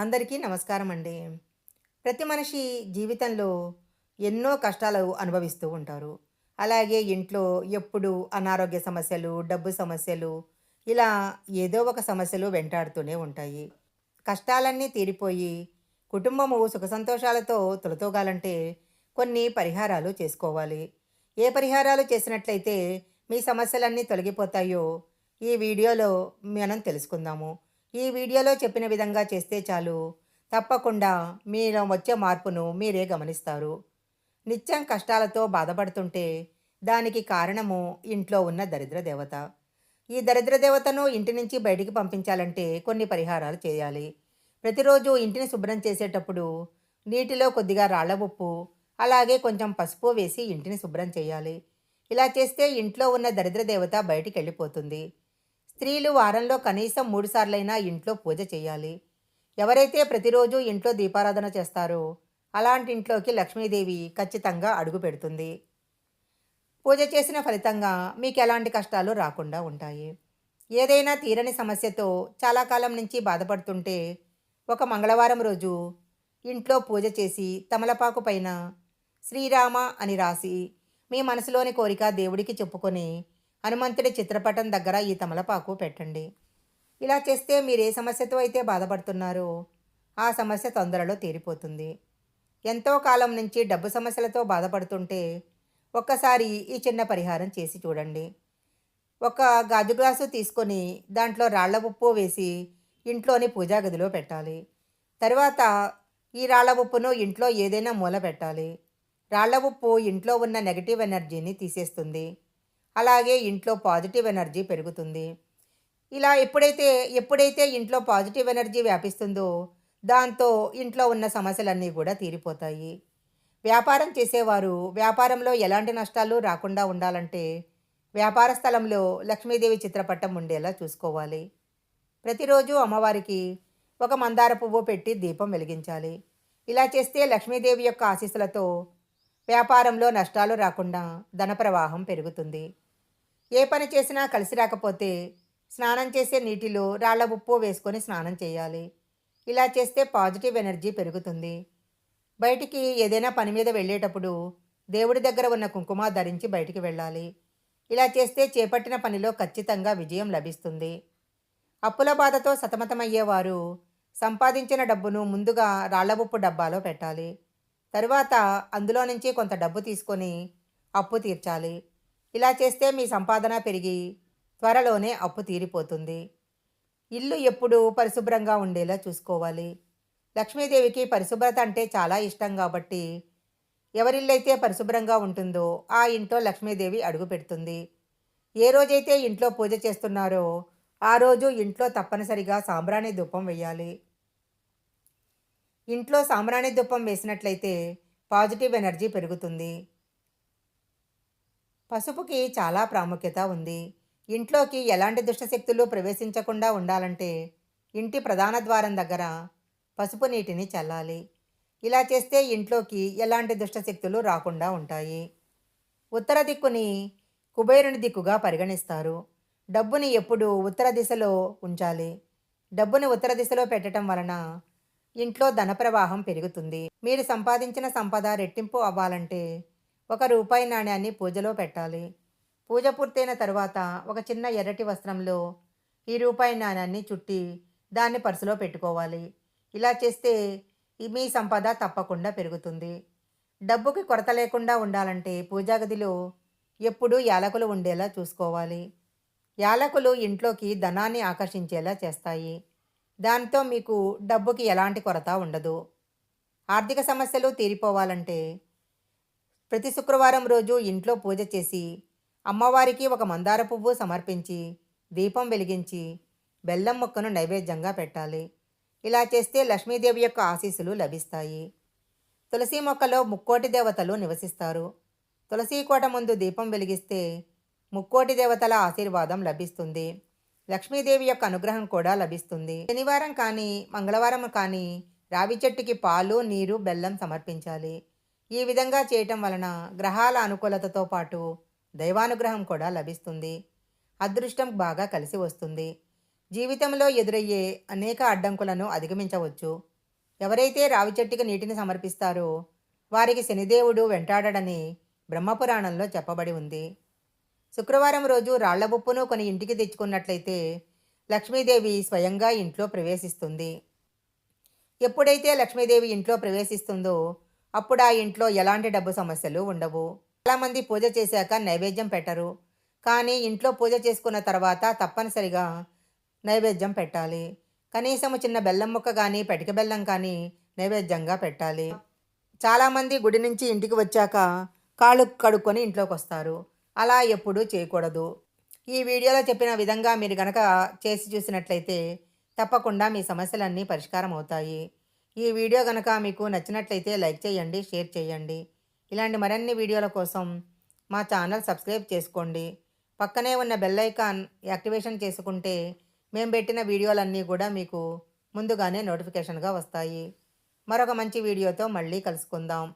అందరికీ నమస్కారం అండి ప్రతి మనిషి జీవితంలో ఎన్నో కష్టాలు అనుభవిస్తూ ఉంటారు. అలాగే ఇంట్లో ఎప్పుడు అనారోగ్య సమస్యలు డబ్బు సమస్యలు ఇలా ఏదో ఒక సమస్యలు వెంటాడుతూనే ఉంటాయి. కష్టాలన్నీ తీరిపోయి కుటుంబము సుఖ సంతోషాలతో తొలతోగాలంటే కొన్ని పరిహారాలు చేసుకోవాలి. ఏ పరిహారాలు చేసినట్లయితే మీ సమస్యలన్నీ తొలగిపోతాయో ఈ వీడియోలో మనం తెలుసుకుందాము. ఈ వీడియోలో చెప్పిన విధంగా చేస్తే చాలు. తప్పకుండా మీలో వచ్చే మార్పును మీరే గమనిస్తారు. నిత్యం కష్టాలతో బాధపడుతుంటే దానికి కారణము ఇంట్లో ఉన్న దరిద్ర దేవత. ఈ దరిద్ర దేవతను ఇంటి నుంచి బయటికి పంపించాలంటే కొన్ని పరిహారాలు చేయాలి. ప్రతిరోజు ఇంటిని శుభ్రం చేసేటప్పుడు నీటిలో కొద్దిగా రాళ్ళ ఉప్పు అలాగే కొంచెం పసుపు వేసి ఇంటిని శుభ్రం చేయాలి. ఇలా చేస్తే ఇంట్లో ఉన్న దరిద్ర దేవత బయటికి వెళ్ళిపోతుంది. స్త్రీలు వారంలో కనీసం మూడుసార్లైనా ఇంట్లో పూజ చేయాలి. ఎవరైతే ప్రతిరోజు ఇంట్లో దీపారాధన చేస్తారో అలాంటి ఇంట్లోకి లక్ష్మీదేవి ఖచ్చితంగా అడుగు పెడుతుంది. పూజ చేసిన ఫలితంగా మీకు ఎలాంటి కష్టాలు రాకుండా ఉంటాయి. ఏదైనా తీరని సమస్యతో చాలా కాలం నుంచి బాధపడుతుంటే ఒక మంగళవారం రోజు ఇంట్లో పూజ చేసి తమలపాకు పైన శ్రీరామ అని రాసి మీ మనసులోని కోరిక దేవుడికి చెప్పుకొని హనుమంతుడి చిత్రపటం దగ్గర ఈ తమలపాకు పెట్టండి. ఇలా చేస్తే మీరు ఏ సమస్యతో అయితే బాధపడుతున్నారో. ఆ సమస్య తొందరలో తీరిపోతుంది. ఎంతో కాలం నుంచి డబ్బు సమస్యలతో బాధపడుతుంటే ఒక్కసారి ఈ చిన్న పరిహారం చేసి చూడండి. ఒక గాజు గ్లాసు తీసుకొని దాంట్లో రాళ్ళ ఉప్పు వేసి ఇంట్లోని పూజా గదిలో పెట్టాలి. తర్వాత ఈ రాళ్ళ ఉప్పును ఇంట్లో ఏదైనా మూల పెట్టాలి. రాళ్ళ ఉప్పు ఇంట్లో ఉన్న నెగటివ్ ఎనర్జీని తీసేస్తుంది. అలాగే ఇంట్లో పాజిటివ్ ఎనర్జీ పెరుగుతుంది. ఇలా ఎప్పుడైతే ఎప్పుడైతే ఇంట్లో పాజిటివ్ ఎనర్జీ వ్యాపిస్తుందో దాంతో ఇంట్లో ఉన్న సమస్యలన్నీ కూడా తీరిపోతాయి. వ్యాపారం చేసేవారు వ్యాపారంలో ఎలాంటి నష్టాలు రాకుండా ఉండాలంటే వ్యాపార స్థలంలో లక్ష్మీదేవి చిత్రపటం ఉండేలా చూసుకోవాలి. ప్రతిరోజు అమ్మవారికి ఒక మందార పువ్వు పెట్టి దీపం వెలిగించాలి. ఇలా చేస్తే లక్ష్మీదేవి యొక్క ఆశీస్సులతో వ్యాపారంలో నష్టాలు రాకుండా ధన ప్రవాహం పెరుగుతుంది. ఏ పని చేసినా కలిసి రాకపోతే స్నానం చేసే నీటిలో రాళ్ళ ఉప్పు వేసుకొని స్నానం చేయాలి. ఇలా చేస్తే పాజిటివ్ ఎనర్జీ పెరుగుతుంది. బయటికి ఏదైనా పని మీద వెళ్ళేటప్పుడు దేవుడి దగ్గర ఉన్న కుంకుమ ధరించి బయటికి వెళ్ళాలి. ఇలా చేస్తే చేపట్టిన పనిలో ఖచ్చితంగా విజయం లభిస్తుంది. అప్పుల బాధతో సతమతమయ్యేవారు సంపాదించిన డబ్బును ముందుగా రాళ్ళ ఉప్పు డబ్బాలో పెట్టాలి. తరువాత అందులో నుంచి కొంత డబ్బు తీసుకొని అప్పు తీర్చాలి. ఇలా చేస్తే మీ సంపాదన పెరిగి త్వరలోనే అప్పు తీరిపోతుంది. ఇల్లు ఎప్పుడూ పరిశుభ్రంగా ఉండేలా చూసుకోవాలి. లక్ష్మీదేవికి పరిశుభ్రత అంటే చాలా ఇష్టం కాబట్టి ఎవరిల్లైతే పరిశుభ్రంగా ఉంటుందో ఆ ఇంట్లో లక్ష్మీదేవి అడుగు పెడుతుంది. ఏ రోజైతే ఇంట్లో పూజ చేస్తున్నారో ఆ రోజు ఇంట్లో తప్పనిసరిగా సాంబ్రాణి ధూపం వేయాలి. ఇంట్లో సాంబ్రాణి దుప్పం వేసినట్లయితే పాజిటివ్ ఎనర్జీ పెరుగుతుంది. పసుపుకి చాలా ప్రాముఖ్యత ఉంది. ఇంట్లోకి ఎలాంటి దుష్టశక్తులు ప్రవేశించకుండా ఉండాలంటే ఇంటి ప్రధాన ద్వారం దగ్గర పసుపు నీటిని చల్లాలి. ఇలా చేస్తే ఇంట్లోకి ఎలాంటి దుష్టశక్తులు రాకుండా ఉంటాయి. ఉత్తర దిక్కుని కుబేరుని దిక్కుగా పరిగణిస్తారు. డబ్బుని ఎప్పుడు ఉత్తర దిశలో ఉంచాలి. డబ్బుని ఉత్తర దిశలో పెట్టడం వలన ఇంట్లో ధన ప్రవాహం పెరుగుతుంది. మీరు సంపాదించిన సంపద రెట్టింపు అవ్వాలంటే ఒక రూపాయి నాణ్యాన్ని పూజలో పెట్టాలి. పూజ పూర్తయిన తర్వాత ఒక చిన్న ఎర్రటి వస్త్రంలో ఈ రూపాయి నాణ్యాన్ని చుట్టి దాన్ని పర్సులో పెట్టుకోవాలి. ఇలా చేస్తే మీ సంపద తప్పకుండా పెరుగుతుంది. డబ్బుకి కొరత లేకుండా ఉండాలంటే పూజా గదిలో ఎప్పుడూ యాలకులు ఉండేలా చూసుకోవాలి. యాలకులు ఇంట్లోకి ధనాన్ని ఆకర్షించేలా చేస్తాయి. దాంతో మీకు డబ్బుకి ఎలాంటి కొరత ఉండదు. ఆర్థిక సమస్యలు తీరిపోవాలంటే ప్రతి శుక్రవారం రోజు ఇంట్లో పూజ చేసి అమ్మవారికి ఒక మందార పువ్వు సమర్పించి దీపం వెలిగించి బెల్లం మొక్కను నైవేద్యంగా పెట్టాలి. ఇలా చేస్తే లక్ష్మీదేవి యొక్క ఆశీస్సులు లభిస్తాయి. తులసి మొక్కలో ముక్కోటి దేవతలు నివసిస్తారు. తులసి కోట ముందు దీపం వెలిగిస్తే ముక్కోటి దేవతల ఆశీర్వాదం లభిస్తుంది. లక్ష్మీదేవి యొక్క అనుగ్రహం కూడా లభిస్తుంది. శనివారం కానీ మంగళవారం కానీ రావి చెట్టుకి పాలు నీరు బెల్లం సమర్పించాలి. ఈ విధంగా చేయటం వలన గ్రహాల అనుకూలతతో పాటు దైవానుగ్రహం కూడా లభిస్తుంది. అదృష్టం బాగా కలిసి వస్తుంది. జీవితంలో ఎదురయ్యే అనేక అడ్డంకులను అధిగమించవచ్చు. ఎవరైతే రావి చెట్టుకి నీటిని సమర్పిస్తారో వారికి శనిదేవుడు వెంటాడడని బ్రహ్మపురాణంలో చెప్పబడి ఉంది. శుక్రవారం రోజు రాళ్ళ ఉప్పును కొని ఇంటికి తెచ్చుకున్నట్లయితే లక్ష్మీదేవి స్వయంగా ఇంట్లో ప్రవేశిస్తుంది. ఎప్పుడైతే లక్ష్మీదేవి ఇంట్లో ప్రవేశిస్తుందో అప్పుడు ఆ ఇంట్లో ఎలాంటి డబ్బు సమస్యలు ఉండవు. చాలామంది పూజ చేశాక నైవేద్యం పెట్టరు. కానీ ఇంట్లో పూజ చేసుకున్న తర్వాత తప్పనిసరిగా నైవేద్యం పెట్టాలి. కనీసం చిన్న బెల్లం ముక్క కానీ పెటిక బెల్లం కానీ నైవేద్యంగా పెట్టాలి. చాలామంది గుడి నుంచి ఇంటికి వచ్చాక కాళ్ళు కడుక్కొని ఇంట్లోకి వస్తారు అలా ఎప్పుడూ చేయకూడదు. ఈ వీడియోలో చెప్పిన విధంగా మీరు గనక చేసి చూసినట్లయితే తప్పకుండా మీ సమస్యలన్నీ పరిష్కారం అవుతాయి. ఈ వీడియో గనక మీకు నచ్చినట్లయితే లైక్ చేయండి షేర్ చేయండి. ఇలాంటి మరిన్ని వీడియోల కోసం మా ఛానల్ సబ్స్క్రైబ్ చేసుకోండి. పక్కనే ఉన్న బెల్ ఐకాన్ యాక్టివేషన్ చేసుకుంటే మేము పెట్టిన వీడియోలన్నీ కూడా మీకు ముందుగానే నోటిఫికేషన్గా వస్తాయి. మరొక మంచి వీడియోతో మళ్ళీ కలుసుకుందాం.